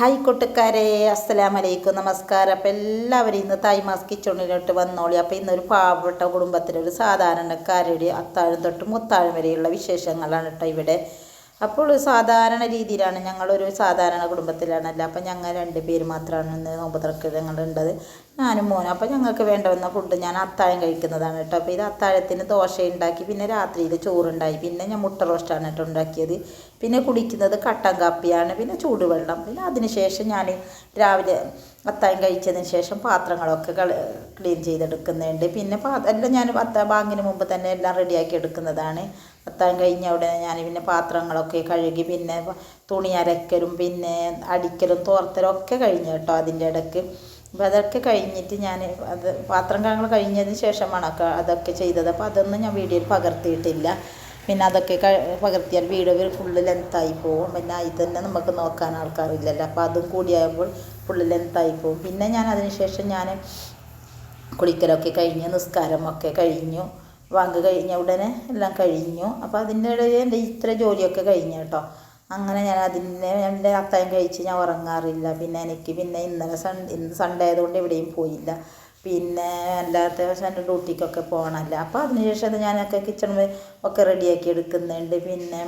Hi കൂട്ടുകാരെ അസ്സലാം വലൈക്കും നമസ്കാരം. അപ്പോൾ എല്ലാവരും ഇന്ന് തൈമാസ് കിച്ചണിലോട്ട് വന്നോളി. അപ്പോൾ ഇന്നൊരു പാവപ്പെട്ട കുടുംബത്തിലൊരു സാധാരണക്കാരുടെ അത്താഴം തൊട്ട് മുത്താഴം വരെയുള്ള വിശേഷങ്ങളാണ് കേട്ടോ ഇവിടെ അപ്പോൾ സാധാരണ രീതിയിലാണ്. ഞങ്ങളൊരു സാധാരണ കുടുംബത്തിലാണല്ലോ അപ്പം ഞങ്ങൾ രണ്ട് പേര് മാത്രമാണ് ഇന്ന് നോമ്പ് തുറക്കങ്ങളുണ്ടത് ഞാനും മോനും. അപ്പോൾ ഞങ്ങൾക്ക് വേണ്ടുന്ന ഫുഡ് ഞാൻ അത്താഴം കഴിക്കുന്നതാണ് കേട്ടോ. അപ്പോൾ ഇത് അത്താഴത്തിന് ദോശ ഉണ്ടാക്കി പിന്നെ രാത്രിയിൽ ചോറുണ്ടായി. പിന്നെ ഞാൻ മുട്ട റോസ്റ്റാണ് കേട്ടോ ഉണ്ടാക്കിയത്. പിന്നെ കുടിക്കുന്നത് കട്ടൻ കാപ്പിയാണ് പിന്നെ ചൂടുവെള്ളം. പിന്നെ അതിനുശേഷം ഞാൻ രാവിലെ അത്താഴം കഴിച്ചതിന് ശേഷം പാത്രങ്ങളൊക്കെ ക്ലീൻ ചെയ്തെടുക്കുന്നുണ്ട് പിന്നെ എല്ലാം ഞാൻ അത്ത ബാങ്കിന് മുമ്പ് തന്നെ എല്ലാം റെഡിയാക്കി എടുക്കുന്നതാണ്. അത്താഴം കഴിഞ്ഞ അവിടെ ഞാൻ പിന്നെ പാത്രങ്ങളൊക്കെ കഴുകി പിന്നെ തുണി അരക്കലും പിന്നെ അടിക്കലും തോർത്തലും ഒക്കെ കഴിഞ്ഞു കേട്ടോ അതിന്റെ ഇടയ്ക്ക്. അപ്പോൾ അതൊക്കെ കഴിഞ്ഞിട്ട് ഞാൻ അത് പാത്രം കഴുകൽ കഴിഞ്ഞതിന് ശേഷമാണ് ഒക്കെ അതൊക്കെ ചെയ്തത്. അപ്പോൾ അതൊന്നും ഞാൻ വീഡിയോയിൽ പകർത്തിയിട്ടില്ല. പിന്നെ അതൊക്കെ പകർത്തിയാൽ വീഡിയോ ഫുള്ള് ലെങ്ത്തായി പോകും പിന്നെ അതിൽ തന്നെ നമുക്ക് നോക്കാൻ ആൾക്കാരില്ലല്ലോ. അപ്പോൾ അതും കൂടിയാകുമ്പോൾ ഫുള്ള് ലെങ്ത്തായി പോകും പിന്നെ ഞാൻ അതിന് ശേഷം ഞാൻ കുളിക്കലൊക്കെ കഴിഞ്ഞ് നിസ്കാരമൊക്കെ കഴിഞ്ഞു. വാങ്ക് കഴിഞ്ഞ ഉടനെ എല്ലാം കഴിഞ്ഞു. അപ്പോൾ അതിന്റെ ഇടയിൽ എന്റെ ഇത്ര ജോലിയൊക്കെ കഴിഞ്ഞു കേട്ടോ. അങ്ങനെ ഞാൻ അതിന്റെ എന്റെ അത്തായം കഴിച്ച് ഞാൻ ഉറങ്ങാറില്ല. പിന്നെ എനിക്ക് പിന്നെ ഇന്നലെ സൺ ഇന്ന് സൺഡേ ആയതുകൊണ്ട് എവിടെയും പോയില്ല. പിന്നെ അല്ലാത്ത എന്റെ ഡ്യൂട്ടിക്കൊക്കെ പോകണമല്ലോ അപ്പോൾ അതിനുശേഷം ഞാനൊക്കെ കിച്ചൺ ഒക്കെ റെഡിയാക്കി എടുക്കുന്നുണ്ട്. പിന്നെ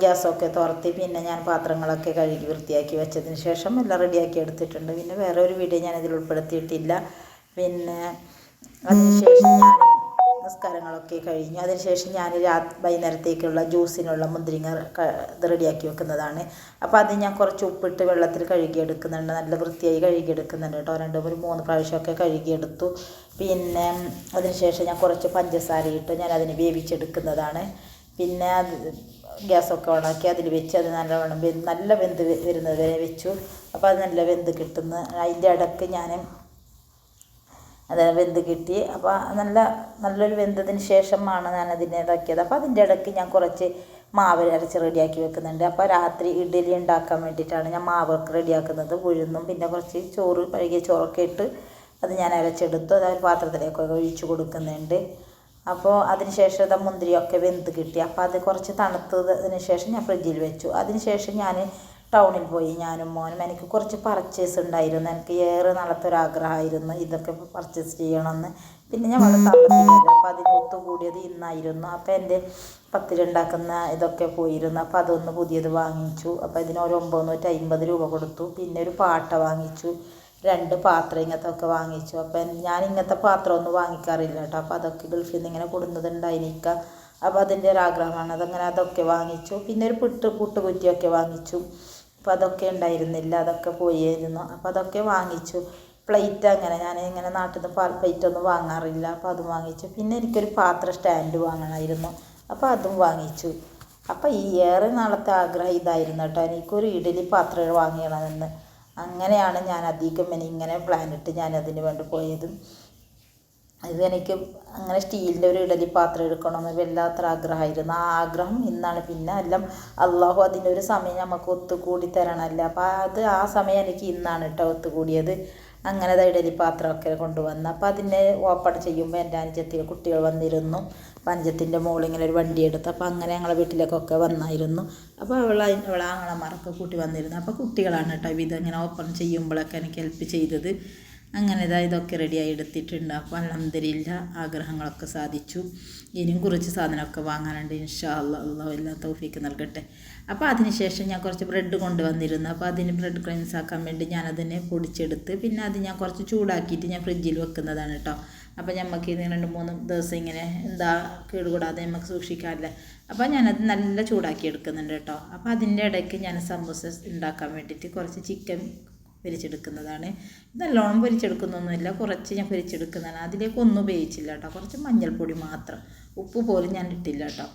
ഗ്യാസൊക്കെ തുറത്തി പിന്നെ ഞാൻ പാത്രങ്ങളൊക്കെ കഴുകി വൃത്തിയാക്കി വെച്ചതിന് ശേഷം എല്ലാം റെഡിയാക്കി എടുത്തിട്ടുണ്ട്. പിന്നെ വേറെ ഒരു വീഡിയോ ഞാൻ ഇതിൽ ഉൾപ്പെടുത്തിയിട്ടില്ല. പിന്നെ അതിനുശേഷം ഞാൻ നിസ്കാരങ്ങളൊക്കെ കഴിഞ്ഞു അതിനുശേഷം ഞാൻ രാ വൈകുന്നേരത്തേക്കുള്ള ജ്യൂസിനുള്ള മുന്തിരിങ്ങ ഇത് റെഡിയാക്കി വെക്കുന്നതാണ്. അപ്പോൾ അത് ഞാൻ കുറച്ച് ഉപ്പിട്ട് വെള്ളത്തിൽ കഴുകിയെടുക്കുന്നുണ്ട്. നല്ല വൃത്തിയായി കഴുകിയെടുക്കുന്നുണ്ട് കേട്ടോ. രണ്ട് ഒരു മൂന്ന് പ്രാവശ്യമൊക്കെ കഴുകിയെടുത്തു. പിന്നെ അതിനുശേഷം ഞാൻ കുറച്ച് പഞ്ചസാര ഇട്ട് ഞാൻ അതിന് വേവിച്ചെടുക്കുന്നതാണ്. പിന്നെ അത് ഗ്യാസൊക്കെ ഓണാക്കി അതിൽ വെച്ച് അത് നല്ലവണ്ണം നല്ല വെന്ത് വരുന്നത് വരെ വെച്ചു. അപ്പോൾ അത് നല്ല വെന്ത് കിട്ടുന്ന അതിന്റെ ഇടയ്ക്ക് ഞാൻ അത് വെന്ത് കിട്ടി. അപ്പോൾ നല്ല നല്ലൊരു വെന്തതിന് ശേഷമാണ് ഞാൻ അതിനെ ഇതാക്കിയത്. അപ്പോൾ അതിന്റെ ഇടയ്ക്ക് ഞാൻ കുറച്ച് മാവ് അരച്ച് റെഡിയാക്കി വെക്കുന്നുണ്ട്. അപ്പോൾ രാത്രി ഇഡ്ഡലി ഉണ്ടാക്കാൻ വേണ്ടിയിട്ടാണ് ഞാൻ മാവൊക്കെ റെഡിയാക്കുന്നത്. ഉഴുന്നും പിന്നെ കുറച്ച് ചോറ് പഴകിയ ചോറൊക്കെ ഇട്ട് അത് ഞാൻ അരച്ചെടുത്തു. അതായത് പാത്രത്തിലേക്കൊക്കെ ഒഴിച്ചു കൊടുക്കുന്നുണ്ട്. അപ്പോൾ അതിന് ശേഷം ഇതാ മുന്തിരിയൊക്കെ വെന്ത് കിട്ടി. അപ്പോൾ അത് കുറച്ച് തണുത്തതിന് ശേഷം ഞാൻ ഫ്രിഡ്ജിൽ വെച്ചു. അതിന് ശേഷം ഞാൻ ടൗണിൽ പോയി ഞാനും മോനും. എനിക്ക് കുറച്ച് പർച്ചേസ് ഉണ്ടായിരുന്നു. എനിക്ക് ഏറെ നാളത്തെ ഒരു ആഗ്രഹമായിരുന്നു ഇതൊക്കെ പർച്ചേസ് ചെയ്യണമെന്ന്. പിന്നെ ഞാൻ വളരെ താമസിക്കുന്നത് അപ്പോൾ അതിനൊത്ത് ഒത്തുകൂടിയത് ഇന്നായിരുന്നു. അപ്പോൾ എന്റെ പത്തിലുണ്ടാക്കുന്ന ഇതൊക്കെ പോയിരുന്നു. അപ്പോൾ അതൊന്ന് പുതിയത് വാങ്ങിച്ചു. അപ്പോൾ ഇതിന് ഒരു ഒമ്പത് അമ്പത് രൂപ കൊടുത്തു. പിന്നെ ഒരു പാട്ട വാങ്ങിച്ചു. രണ്ട് പാത്രം ഇങ്ങനത്തെ ഒക്കെ വാങ്ങിച്ചു. അപ്പം ഞാൻ ഇങ്ങനത്തെ പാത്രമൊന്നും വാങ്ങിക്കാറില്ല കേട്ടോ. അപ്പോൾ അതൊക്കെ ഗൾഫിൽ നിന്ന് ഇങ്ങനെ കൊടുന്നതുണ്ടായിരിക്കുക അപ്പോൾ അതിന്റെ ഒരു ആഗ്രഹമാണ്. അതങ്ങനെ അതൊക്കെ വാങ്ങിച്ചു. പിന്നെ ഒരു പുട്ട് പുട്ടുകുറ്റിയൊക്കെ വാങ്ങിച്ചു. അപ്പോൾ അതൊക്കെ ഉണ്ടായിരുന്നില്ല അതൊക്കെ പോയിരുന്നു. അപ്പോൾ അതൊക്കെ വാങ്ങിച്ചു. പ്ലേറ്റ് അങ്ങനെ ഞാൻ ഇങ്ങനെ നാട്ടിൽ നിന്ന് പാൽ പ്ലേറ്റ് ഒന്നും വാങ്ങാറില്ല. അപ്പോൾ അതും വാങ്ങിച്ചു. പിന്നെ എനിക്കൊരു പാത്ര സ്റ്റാൻഡ് വാങ്ങണമായിരുന്നു. അപ്പോൾ അതും വാങ്ങിച്ചു. അപ്പോൾ ഈ ഏറെ നാളത്തെ ആഗ്രഹം ഇതായിരുന്നു കേട്ടോ. എനിക്കൊരു ഇഡലി പാത്രം വാങ്ങിയണമെന്ന് അങ്ങനെയാണ് ഞാൻ അധികം ഇങ്ങനെ പ്ലാനിട്ട് ഞാൻ അതിന് വേണ്ടി പോയത്. ഇത് എനിക്ക് അങ്ങനെ സ്റ്റീലിന്റെ ഒരു ഇടലി പാത്രം എടുക്കണമെന്ന് വല്ലാത്തൊരു ആഗ്രഹമായിരുന്നു. ആ ആഗ്രഹം ഇന്നാണ്. പിന്നെ എല്ലാം അള്ളാഹു ഒരു സമയം നമുക്ക് ഒത്തുകൂടി തരണമല്ലോ. അപ്പോൾ അത് ആ സമയം എനിക്ക് ഇന്നാണ് കേട്ടോ ഒത്തുകൂടിയത്. അങ്ങനെ അത് ഇഡലി പാത്രമൊക്കെ കൊണ്ടുവന്ന് അപ്പോൾ അതിനെ ഓപ്പൺ ചെയ്യുമ്പോൾ എന്റെ അനുജത്തിൽ കുട്ടികൾ വന്നിരുന്നു. അപ്പം അനുജത്തിന്റെ മോളിങ്ങനെ ഒരു വണ്ടി എടുത്ത് അപ്പോൾ അങ്ങനെ ഞങ്ങളെ വീട്ടിലേക്കൊക്കെ വന്നായിരുന്നു. അപ്പോൾ അവൾ അവളെ ആങ്ങളമാരൊക്കെ കൂട്ടി വന്നിരുന്നു. അപ്പോൾ കുട്ടികളാണ് കേട്ടോ ഇതങ്ങനെ ഓപ്പൺ ചെയ്യുമ്പോഴൊക്കെ എനിക്ക് ഹെൽപ്പ് ചെയ്തത്. അങ്ങനെ ഇതാ ഇതൊക്കെ റെഡിയായി എടുത്തിട്ടുണ്ട്. അപ്പോൾ അലഹമ്മദില്ല ആഗ്രഹങ്ങളൊക്കെ സാധിച്ചു. ഇനിയും കുറച്ച് സാധനമൊക്കെ വാങ്ങാനുണ്ട് ഇൻഷാ അല്ലാ അള്ളാഹു എല്ലാ തൗഫീക്ക് നൽകട്ടെ. അപ്പോൾ അതിനുശേഷം ഞാൻ കുറച്ച് ബ്രെഡ് കൊണ്ടുവന്നിരുന്നു. അപ്പോൾ അതിന് ബ്രെഡ് ക്രൈംസ് ആക്കാൻ വേണ്ടി ഞാനതിനെ പൊടിച്ചെടുത്ത് പിന്നെ അത് ഞാൻ കുറച്ച് ചൂടാക്കിയിട്ട് ഞാൻ ഫ്രിഡ്ജിൽ വെക്കുന്നതാണ് കേട്ടോ അപ്പോൾ നമുക്ക് ഇത് രണ്ട് മൂന്ന് ദിവസം ഇങ്ങനെ എന്താ കേടുകൂടാതെ നമുക്ക് സൂക്ഷിക്കാമല്ലേ അപ്പോൾ ഞാനത് നല്ല ചൂടാക്കി എടുക്കുന്നുണ്ട് കേട്ടോ അപ്പോൾ അതിന്റെ ഇടയ്ക്ക് ഞാൻ സമൂസ ഉണ്ടാക്കാൻ വേണ്ടിയിട്ട് കുറച്ച് ചിക്കൻ പൊരിച്ചെടുക്കുന്നതാണ്. നല്ലോണം പൊരിച്ചെടുക്കുന്നൊന്നുമില്ല. കുറച്ച് ഞാൻ പൊരിച്ചെടുക്കുന്നതാണ്. അതിലേക്ക് ഒന്നും ഉപയോഗിച്ചില്ല കേട്ടോ. കുറച്ച് മഞ്ഞൾപ്പൊടി മാത്രം. ഉപ്പ് പോലും ഞാൻ ഇട്ടില്ല കേട്ടോ.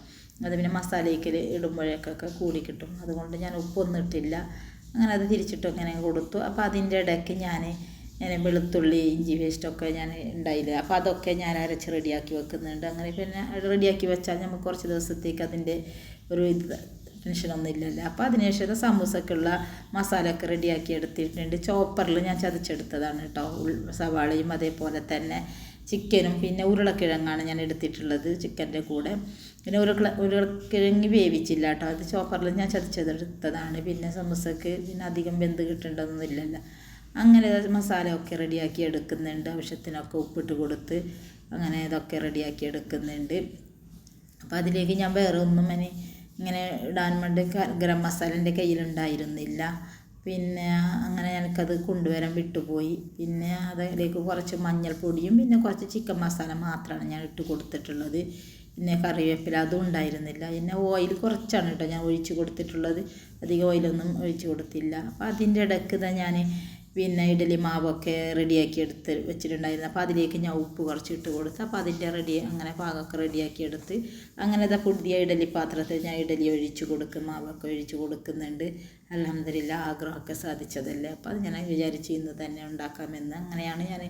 അത് പിന്നെ മസാലയ്ക്ക് ഇടുമ്പോഴേക്കൊക്കെ കൂടി കിട്ടും. അതുകൊണ്ട് ഞാൻ ഉപ്പൊന്നും ഇട്ടില്ല. അങ്ങനെ അത് തിരിച്ചിട്ട് അങ്ങനെ കൊടുത്തു. അപ്പോൾ അതിന്റെ ഇടയ്ക്ക് ഞാൻ ഞാൻ വെളുത്തുള്ളി ഇഞ്ചി പേസ്റ്റൊക്കെ ഞാൻ ഉണ്ടായില്ല? അപ്പോൾ അതൊക്കെ ഞാൻ അരച്ച് റെഡിയാക്കി വെക്കുന്നുണ്ട്. അങ്ങനെ പിന്നെ റെഡിയാക്കി വെച്ചാൽ നമുക്ക് കുറച്ച് ദിവസത്തേക്ക് അതിന്റെ ഒരു ഇത് ടെൻഷനൊന്നും ഇല്ലല്ലോ അപ്പോൾ അതിനുശേഷം സമൂസക്കുള്ള മസാലയൊക്കെ റെഡിയാക്കി എടുത്തിട്ടുണ്ട്. ചോപ്പറിൽ ഞാൻ ചതച്ചെടുത്തതാണ് കേട്ടോ. സവാളയും അതേപോലെ തന്നെ ചിക്കനും പിന്നെ ഉരുളക്കിഴങ്ങാണ് ഞാൻ എടുത്തിട്ടുള്ളത് ചിക്കന്റെ കൂടെ. പിന്നെ ഉരുള ഉരുളക്കിഴങ്ങ് വേവിച്ചില്ല കേട്ടോ. അത് ചോപ്പറിൽ ഞാൻ ചതച്ചെടുത്തതാണ്. പിന്നെ സമൂസക്ക് പിന്നെ അധികം വെന്ത് കിട്ടേണ്ടതൊന്നും ഇല്ലല്ലോ. അങ്ങനെ മസാല ഒക്കെ റെഡിയാക്കി എടുക്കുന്നുണ്ട്. ആവശ്യത്തിനൊക്കെ ഉപ്പിട്ട് കൊടുത്ത് അങ്ങനെ ഇതൊക്കെ റെഡിയാക്കി എടുക്കുന്നുണ്ട്. അപ്പോൾ അതിലേക്ക് ഞാൻ വേറെ ഒന്നും ഇനി ഇങ്ങനെ ഇടാൻ വേണ്ടി ഗരം മസാല എന്റെ കയ്യിലുണ്ടായിരുന്നില്ല. പിന്നെ അങ്ങനെ എനിക്കത് കൊണ്ടുവരാൻ വിട്ടുപോയി. പിന്നെ അതിലേക്ക് കുറച്ച് മഞ്ഞൾപ്പൊടിയും പിന്നെ കുറച്ച് ചിക്കൻ മസാല മാത്രമാണ് ഞാൻ ഇട്ട് കൊടുത്തിട്ടുള്ളത്. പിന്നെ കറിവേപ്പില അതും ഉണ്ടായിരുന്നില്ല. പിന്നെ ഓയിൽ കുറച്ചാണ് കേട്ടോ ഞാൻ ഒഴിച്ച് കൊടുത്തിട്ടുള്ളത്. അധികം ഓയിലൊന്നും ഒഴിച്ച് കൊടുത്തില്ല. അപ്പോൾ അതിന്റെ ഇടയ്ക്ക് ഇതാ ഞാൻ പിന്നെ ഇഡലി മാവൊക്കെ റെഡിയാക്കി എടുത്ത് വെച്ചിട്ടുണ്ടായിരുന്നു. അപ്പോൾ അതിലേക്ക് ഞാൻ ഉപ്പ് കുറച്ച് ഇട്ട് കൊടുത്ത് അപ്പോൾ അതിന്റെ റെഡി അങ്ങനെ പാകമൊക്കെ റെഡിയാക്കി എടുത്ത് അങ്ങനെ ഇതാ പുതിയ ഇഡലി പാത്രത്തിൽ ഞാൻ ഇഡലി ഒഴിച്ച് കൊടുക്കും മാവൊക്കെ ഒഴിച്ച് കൊടുക്കുന്നുണ്ട്. അലഹമില്ല ആഗ്രഹമൊക്കെ സാധിച്ചതല്ലേ? അപ്പോൾ അത് ഞാൻ വിചാരിച്ച് ഇന്ന് തന്നെ ഉണ്ടാക്കാമെന്ന് അങ്ങനെയാണ് ഞാൻ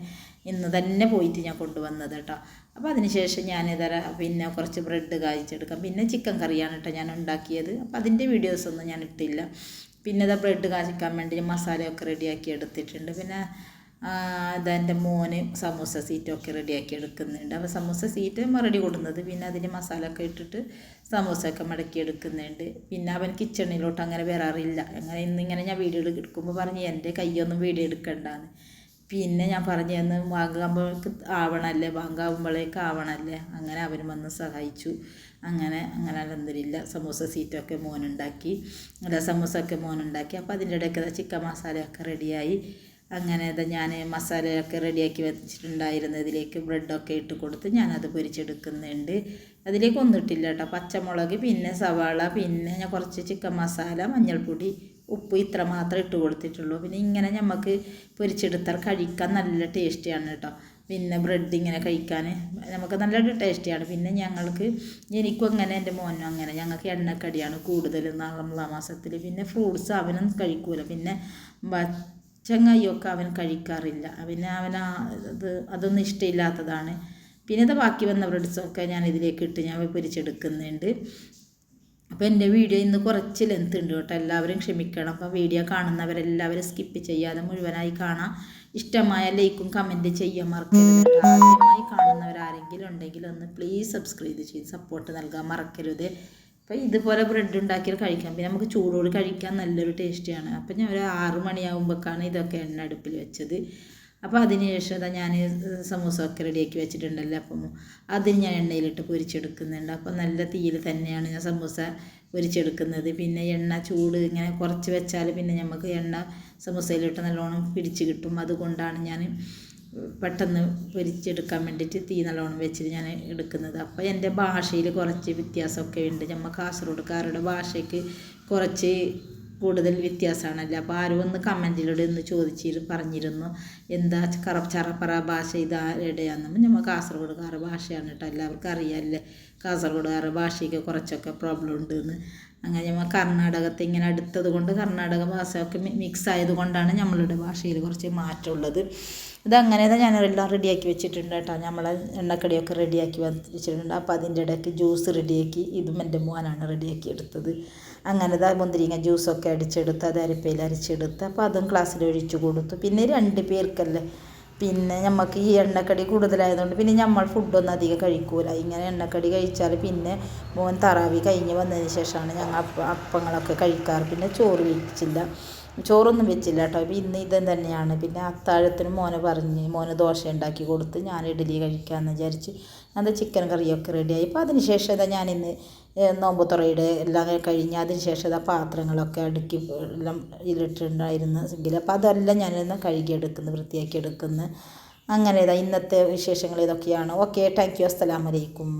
ഇന്ന് തന്നെ പോയിട്ട് ഞാൻ കൊണ്ടുവന്നത് കേട്ടോ. അപ്പോൾ അതിനുശേഷം ഞാൻ ഇതര പിന്നെ കുറച്ച് ബ്രെഡ് കായ്ച്ചെടുക്കാം. പിന്നെ ചിക്കൻ കറിയാണ് കേട്ടോ ഞാൻ ഉണ്ടാക്കിയത്. അപ്പോൾ അതിന്റെ വീഡിയോസൊന്നും ഞാൻ ഇട്ടില്ല. പിന്നെ ഇതാ ബ്രെഡ് കാച്ചിക്കാൻ വേണ്ടി മസാലയൊക്കെ റെഡിയാക്കി എടുത്തിട്ടുണ്ട്. പിന്നെ അതെന്റെ മോന് സമൂസ സീറ്റൊക്കെ റെഡിയാക്കി എടുക്കുന്നുണ്ട്. അപ്പോൾ സമൂസ സീറ്റ് റെഡി കൊടുക്കുന്നത്. പിന്നെ അതിന് മസാല ഒക്കെ ഇട്ടിട്ട് സമൂസയൊക്കെ മടക്കി എടുക്കുന്നുണ്ട്. പിന്നെ അവൻ കിച്ചണിലോട്ട് അങ്ങനെ വരാറില്ല. അങ്ങനെ ഇന്നിങ്ങനെ ഞാൻ വീഡിയോ എടുക്കുമ്പോൾ പറഞ്ഞ് എന്റെ കൈയൊന്നും വീഡിയോ എടുക്കണ്ടാന്ന്. പിന്നെ ഞാൻ പറഞ്ഞു തന്ന് ബാങ്കാകുമ്പോഴേക്ക് ആവണല്ലേ വാങ്ങാകുമ്പോഴേക്ക് ആവണല്ലേ. അങ്ങനെ അവരും വന്ന് സഹായിച്ചു. അങ്ങനെ അങ്ങനെ അലന്തരില്ല സമൂസ സീറ്റൊക്കെ മോനുണ്ടാക്കി അല്ല സമൂസ ഒക്കെ മോനുണ്ടാക്കി. അപ്പോൾ അതിന്റെ ഇടയ്ക്ക് ചിക്കൻ മസാലയൊക്കെ റെഡിയായി. അങ്ങനെ അത് ഞാൻ മസാലയൊക്കെ റെഡിയാക്കി വെച്ചിട്ടുണ്ടായിരുന്നു. ഇതിലേക്ക് ബ്രെഡൊക്കെ ഇട്ട് കൊടുത്ത് ഞാനത് പൊരിച്ചെടുക്കുന്നുണ്ട്. അതിലേക്ക് ഒന്നും ഇട്ടില്ല കേട്ടോ. പച്ചമുളക് പിന്നെ സവാള പിന്നെ ഞാൻ കുറച്ച് ചിക്കൻ മസാല മഞ്ഞൾപ്പൊടി ഉപ്പ് ഇത്ര മാത്രം ഇട്ട് കൊടുത്തിട്ടുള്ളൂ. പിന്നെ ഇങ്ങനെ നമുക്ക് പൊരിച്ചെടുത്താൽ കഴിക്കാൻ നല്ല ടേസ്റ്റിയാണ് കേട്ടോ. പിന്നെ ബ്രെഡ് ഇങ്ങനെ കഴിക്കാൻ നമുക്ക് നല്ല ടേസ്റ്റിയാണ്. പിന്നെ ഞങ്ങൾക്ക് എനിക്കും അങ്ങനെ എന്റെ മോനും അങ്ങനെ. ഞങ്ങൾക്ക് എണ്ണക്കടിയാണ് കൂടുതൽ നാളമുള്ള മാസത്തിൽ. പിന്നെ ഫ്രൂട്ട്സ് അവനും കഴിക്കൂല. പിന്നെ ചങ്ങായിയൊക്കെ അവൻ കഴിക്കാറില്ല. പിന്നെ അവൻ അത് അതൊന്നും ഇഷ്ടമില്ലാത്തതാണ്. പിന്നെ ഇത് ബാക്കി വന്ന ബ്രെഡ്സൊക്കെ ഞാൻ ഇതിലേക്ക് ഇട്ട് ഞാൻ പൊരിച്ചെടുക്കുന്നുണ്ട്. അപ്പോൾ എന്റെ വീഡിയോ ഇന്ന് കുറച്ച് ലെങ്ത് ഉണ്ട് കേട്ടോ. എല്ലാവരും ക്ഷമിക്കണം. അപ്പോൾ വീഡിയോ കാണുന്നവരെല്ലാവരും സ്കിപ്പ് ചെയ്യാതെ മുഴുവനായി കാണാം. ഇഷ്ടമായ ലൈക്കും കമന്റ് ചെയ്യാൻ മറക്കരുത് ആദ്യമായി കാണുന്നവരാരെങ്കിലും ഉണ്ടെങ്കിൽ ഒന്ന് പ്ലീസ് സബ്സ്ക്രൈബ് ചെയ്ത് സപ്പോർട്ട് നൽകാൻ മറക്കരുത്. അപ്പോൾ ഇതുപോലെ ബ്രെഡ് ഉണ്ടാക്കി കഴിക്കാം. പിന്നെ നമുക്ക് ചൂടോട് കഴിക്കാൻ നല്ലൊരു ടേസ്റ്റിയാണ് അപ്പോൾ ഞാൻ ഒരു ആറ് മണിയാകുമ്പോഴേക്കാണ് ഇതൊക്കെ എണ്ണ അടുപ്പിൽ വെച്ചത്. അപ്പോൾ അതിന് ശേഷം ഇതാ ഞാൻ സമൂസ ഒക്കെ റെഡിയാക്കി വെച്ചിട്ടുണ്ടല്ലോ. അപ്പം അതിന് ഞാൻ എണ്ണയിലിട്ട് പൊരിച്ചെടുക്കുന്നുണ്ട്. അപ്പോൾ നല്ല തീയിൽ തന്നെയാണ് ഞാൻ സമൂസ പൊരിച്ചെടുക്കുന്നത്. പിന്നെ എണ്ണ ചൂട് ഇങ്ങനെ കുറച്ച് വെച്ചാൽ പിന്നെ നമുക്ക് എണ്ണ സമൂസയിലിട്ട് നല്ലോണം പിടിച്ച് കിട്ടും. അതുകൊണ്ടാണ് ഞാൻ പെട്ടെന്ന് പൊരിച്ചെടുക്കാൻ വേണ്ടിയിട്ട് തീ നല്ലോണം വെച്ചിട്ട് ഞാൻ എടുക്കുന്നത്. അപ്പോൾ എന്റെ ഭാഷയിൽ കുറച്ച് വ്യത്യാസമൊക്കെ ഉണ്ട്. നമ്മൾ കാസർഗോഡുകാരുടെ ഭാഷയ്ക്ക് കുറച്ച് കൂടുതൽ വ്യത്യാസമാണല്ലോ? അപ്പോൾ ആരും ഒന്ന് കമന്റിലൂടെ ഒന്ന് ചോദിച്ചിരുന്നു പറഞ്ഞിരുന്നു. എന്താ കറ ചറപ്പറ ഭാഷ ഇതാരുടെയാണെന്ന് നമ്മൾ കാസർഗോഡുകാരുടെ ഭാഷയാണ് കേട്ടോ. എല്ലാവർക്കും അറിയാമല്ലേ കാസർഗോഡുകാരുടെ ഭാഷയ്ക്ക് കുറച്ചൊക്കെ പ്രോബ്ലം ഉണ്ടെന്ന്. അങ്ങനെ നമ്മൾ കർണാടകത്തെ ഇങ്ങനെ അടുത്തത് കൊണ്ട് കർണാടക ഭാഷയൊക്കെ മിക്സ് ആയതുകൊണ്ടാണ് നമ്മളുടെ ഭാഷയിൽ കുറച്ച് മാറ്റമുള്ളത്. ഇതങ്ങനെ തന്നെ ഞാനെല്ലാം റെഡിയാക്കി വെച്ചിട്ടുണ്ട് കേട്ടോ. നമ്മളെ എണ്ണക്കടിയൊക്കെ റെഡിയാക്കി വെച്ചിട്ടുണ്ട്. അപ്പോൾ അതിന്റെ ഇടയ്ക്ക് ജ്യൂസ് റെഡിയാക്കി ഇതും എന്റെ മോനാണ് റെഡിയാക്കി എടുത്തത്. അങ്ങനെ ഇതാ മുന്തിരിങ്ങ ജ്യൂസൊക്കെ അടിച്ചെടുത്ത് അത് അരിപ്പയിൽ അരച്ചെടുത്ത് അപ്പോൾ അതും ക്ലാസ്സിൽ ഒഴിച്ചു കൊടുത്തു. പിന്നെ രണ്ട് പേർക്കല്ലേ. പിന്നെ നമുക്ക് ഈ എണ്ണക്കടി കൂടുതലായതുകൊണ്ട് പിന്നെ നമ്മൾ ഫുഡൊന്നും അധികം കഴിക്കൂല. ഇങ്ങനെ എണ്ണക്കടി കഴിച്ചാൽ പിന്നെ മോൻ തറാവി കഴിഞ്ഞ് വന്നതിന് ശേഷമാണ് ഞങ്ങൾ അപ്പ അപ്പങ്ങളൊക്കെ കഴിക്കാറ്. പിന്നെ ചോറ് വെച്ചില്ല. ചോറൊന്നും വെച്ചില്ല കേട്ടോ. ഇന്ന് ഇത് തന്നെയാണ്. പിന്നെ അത്താഴത്തിന് മോനെ പറഞ്ഞ് മോനെ ദോശ ഉണ്ടാക്കി കൊടുത്ത് ഞാൻ ഇഡലി കഴിക്കാമെന്ന് വിചാരിച്ച് അത് ചിക്കൻ കറിയൊക്കെ റെഡിയായി അപ്പോൾ അതിന് ശേഷം ഇതാ ഞാനിന്ന് നോമ്പ് തുറയുടെ എല്ലാം കഴിഞ്ഞ് അതിന് ശേഷം ഇതാ പാത്രങ്ങളൊക്കെ അടുക്കി എല്ലാം ഇതിലിട്ടുണ്ടായിരുന്നു എങ്കിൽ. അപ്പോൾ അതെല്ലാം ഞാനിന്ന് കഴുകിയെടുക്കുന്നു വൃത്തിയാക്കി എടുക്കുന്നു അങ്ങനെ ഇതാ ഇന്നത്തെ വിശേഷങ്ങൾ ഇതൊക്കെയാണ്. ഓക്കെ താങ്ക് യു അസ്സലാമലൈക്കും